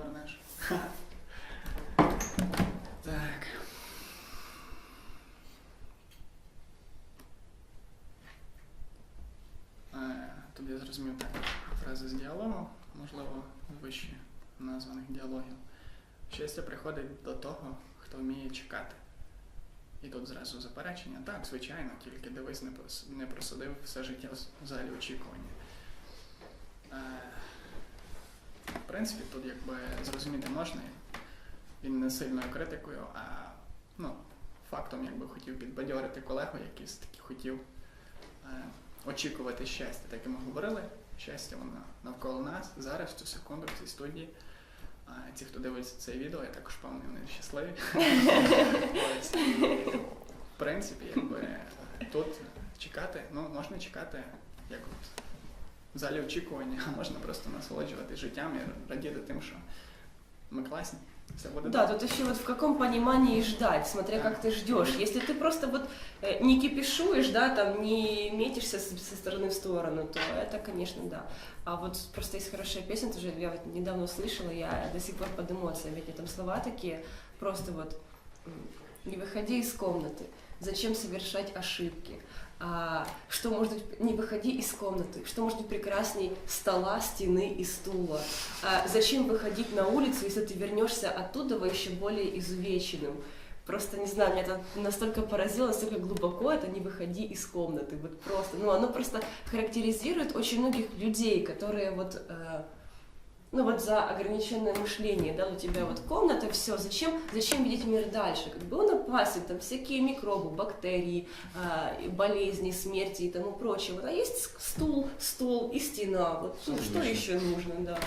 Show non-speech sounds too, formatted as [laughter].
вернеш. [laughs] Так. Тобі зрозумів так. Фрази з діалогу, можливо, вище названих діалогів. Щастя приходить до того, хто вміє чекати. І тут зразу заперечення. Так, звичайно, тільки дивись, не прос- не просидив все життя в залі очікування. Е, В принципі, тут якби зрозуміти можна. Він не сильною критикою, а ну, фактом якби хотів підбадьорити колегу, який таки хотів е, очікувати щастя. Так і ми говорили, щастя воно навколо нас, зараз, в цю секунду, в цій студії. А ті, хто дивиться це відео, я також певний, вони щасливі. В принципі, якби тут чекати, ну можна чекати, як залі очікування, а можна просто насолоджувати життям і радіти тим, що ми класні, все буде Да, добре. тут еще вот в каком понимании ждать, смотря как ты ждешь. Если ты просто вот э, не кипишуешь, да, там не метишься с- со стороны в сторону, то это, конечно, да. А вот просто есть хорошая песня, тоже я вот недавно услышала, я до сих пор под эмоциями, эти там слова такие, просто вот м, не выходи из комнаты, зачем совершать ошибки, а, что может быть, не выходи из комнаты, что может быть прекрасней стола, стены и стула, а зачем выходить на улицу, если ты вернешься оттуда еще более изувеченным? Просто не знаю, меня это настолько поразило, настолько глубоко, это не выходи из комнаты, вот просто, ну оно просто характеризует очень многих людей, которые вот, э, ну вот за ограниченное мышление, да, у тебя вот комната, все, зачем, зачем видеть мир дальше? Как бы он опасен, там всякие микробы, бактерии, э, и болезни, смерти и тому прочее. Вот, а есть стул, стол и стена, вот ну, что Отлично. еще нужно, да.